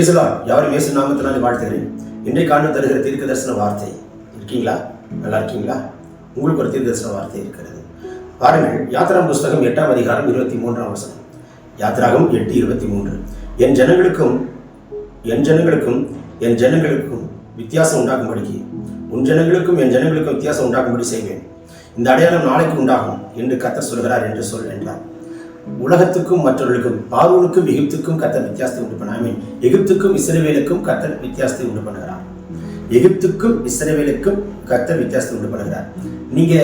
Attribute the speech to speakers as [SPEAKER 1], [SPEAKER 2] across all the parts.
[SPEAKER 1] பிரைசலா யாரும் இயேசு நாமத்தினால் வாழ்த்துகிறேன். இன்றைக்கு ஆண்டு தருகிற தீர்க்க தரிசன வார்த்தை இருக்கீங்களா? நல்லா இருக்கீங்களா? உங்களுக்கு ஒரு தீர்க்க தரிசன வார்த்தை இருக்கிறது. பாருங்கள் யாத்திரா புஸ்தகம் எட்டாம் அதிகாரம் இருபத்தி மூன்றாம் வசனம். யாத்திராகம் எட்டு இருபத்தி மூன்று. என் ஜனங்களுக்கும் என் ஜனங்களுக்கும் என் ஜனங்களுக்கும் வித்தியாசம் உண்டாகும்படிக்கு உன் ஜனங்களுக்கும் என் ஜனங்களுக்கும் வித்தியாசம் உண்டாகும்படி செய்வேன். இந்த அடையாளம் நாளைக்கு உண்டாகும் என்று கத்த சொல்கிறார் என்று சொல் என்றார். உலகத்துக்கும் மற்றவர்களுக்கும் பார்வனுக்கும் எகிப்துக்கும் கத்தர் வித்தியாசத்தை உண்டு பண்ண ஐ மீன் எகிப்துக்கும் இஸ்ரேவேலுக்கும் கத்தர் வித்தியாசத்தை உண்டு பண்ணுகிறார். எகிப்துக்கும் இஸ்ரவேலுக்கும் கத்தர் வித்தியாசத்தை உண்டு பண்ணுகிறார். நீங்க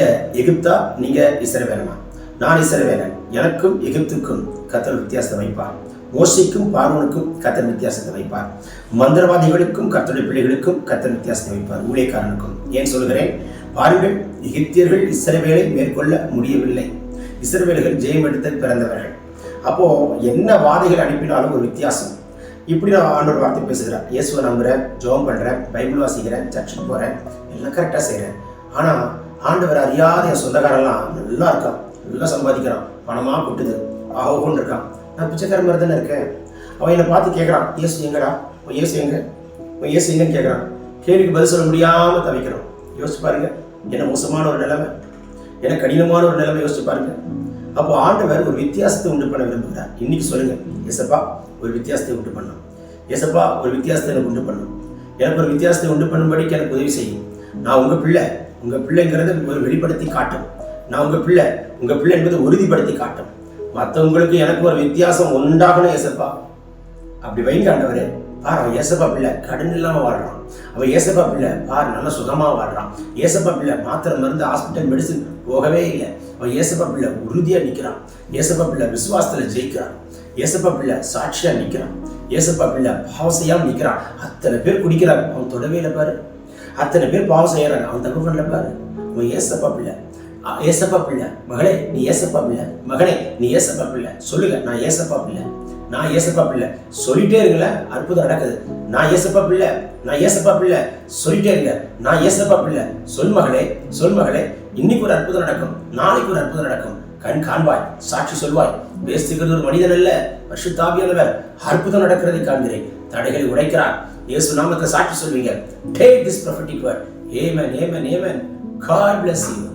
[SPEAKER 1] எகிப்தா? நீங்க இஸ்ரவேலனா? நான் இஸ்ரவேலன். எனக்கும் எகிப்துக்கும் கத்தர் வித்தியாசத்தை வைப்பார். மோசைக்கும் பார்வனுக்கும் கத்தர் வித்தியாசத்தை வைப்பார். மந்திரவாதிகளுக்கும் கத்தருடைய பிள்ளைகளுக்கும் கத்தர் வித்தியாசத்தை வைப்பார். ஊழியக்காரனுக்கும். ஏன் சொல்கிறேன் பாருங்கள் எகிப்தியர்கள் இஸ்ரவேலை மேற்கொள்ள முடியவில்லை. இஸ்ரவேலர்கள் ஜெயம் எடுத்து பிறந்தவர்கள். அப்போ என்ன வாதைகள் அனுப்பினாலும் ஒரு வித்தியாசம். இப்படி நான் ஆண்டோர் வார்த்தை பேசுகிறேன். இயேசுவை நம்புகிறேன் ஜோம் பண்ணுறேன் பைபிள் வாசிக்கிறேன் சர்ச்சுக்கு போகிறேன் எல்லாம் கரெக்டாக செய்கிறேன் ஆனால் ஆண்டவர் அறியாத என் சொந்தக்காரெல்லாம் நல்லா இருக்கான். நல்லா சம்பாதிக்கிறான். பணமாக கொட்டுது. ஆகோன்னு இருக்கான். நான் பிச்சைக்கார மாதிரி தானே இருக்கேன். அவன் என்னை பார்த்து கேட்குறான். இயேசு எங்கடா? உன் இயேசு எங்க? உன் இயேசு எங்கன்னு கேட்குறான். கேள்விக்கு பதில் சொல்ல முடியாமல் தவிக்கிறோம். யோசிச்சு பாருங்க. என்ன மோசமான ஒரு நிலைமை. எனக்கு கடினமான ஒரு நிலைமை யோசிச்சு பாருங்க. அப்போ ஆண்டவர் ஒரு வித்தியாசத்தை உண்டு பண்ண விரும்புகிறார். இன்னைக்கு சொல்லுங்க எசப்பா ஒரு வித்தியாசத்தை உண்டு பண்ணும் எசப்பா ஒரு வித்தியாசத்தை எனக்கு உண்டு பண்ணும் எனக்கு ஒரு வித்தியாசத்தை உண்டு பண்ணும்படிக்கு எனக்கு உதவி செய்யும். நான் உங்க பிள்ளை உங்க பிள்ளைங்கிறத ஒரு வெளிப்படுத்தி காட்டும். நான் உங்க பிள்ளை உங்க பிள்ளை என்பதை உறுதிப்படுத்தி காட்டும். மற்றவங்களுக்கு எனக்கு ஒரு வித்தியாசம் உண்டாகணும் எசப்பா அப்படி வைங்க ஆண்டவரே. பார் அவன் ஏசப்பா பிள்ளை. கடன் இல்லாமல் வாழ்றான். அவன் ஏசப்பா பிள்ளை. பார் நல்லா சுகமாக வாழ்றான். ஏசப்பா பிள்ளை மாத்திரை மருந்து ஹாஸ்பிட்டல் மெடிசன் போகவே இல்லை. அவன் ஏசப்பா பிள்ளை உறுதியாக நிற்கிறான் ஏசப்பா பிள்ளை விசுவாசத்தில் ஜெயிக்கிறான். ஏசப்பா பிள்ளை சாட்சியாக நிற்கிறான் ஏசப்பா பிள்ளை பாவம் நிற்கிறான் அத்தனை பேர் குடிக்கிறாங்க அவன் தொடவே இல்லை பாரு. அத்தனை பேர் பாவம் செய்கிறாங்க அவன் தப்பு பண்ணல பாரு. அவன் ஏசப்பா பிள்ளை. அ, ஏசப்பா பிள்ளை. மகளே நீ ஏசப்பா பிள்ளை. மகளே நீ ஏசப்பா பிள்ளை. சொல்லுங்க நான் ஏசப்பா பிள்ளை. நான் ஏசப்பா பிள்ளை. சொல்லிட்டே இருங்கள அற்புதம் நடக்குது. நான் ஏசப்பா பிள்ளை நான் ஏசப்பா பிள்ளை. சொல்லிட்டே இருங்க நான் ஏசப்பா பிள்ளை. சொல் மகளே சொல் மகளே. இன்னைக்கு ஒரு அற்புதம் நடக்கும் நாளைக்கு ஒரு அற்புதம் நடக்கும். கண் காண்பாய் சாட்சி சொல்வாய். பேசுகிறது ஒரு மனிதன் அல்ல பரிசுத்தாவியானவர். அற்புதம் நடக்கிறதை காண்கிறேன். தடைகளை உடைக்கிறார். இயேசு நாமத்தை சாட்சி சொல்வீங்க. Take this prophetic word amen amen amen God bless you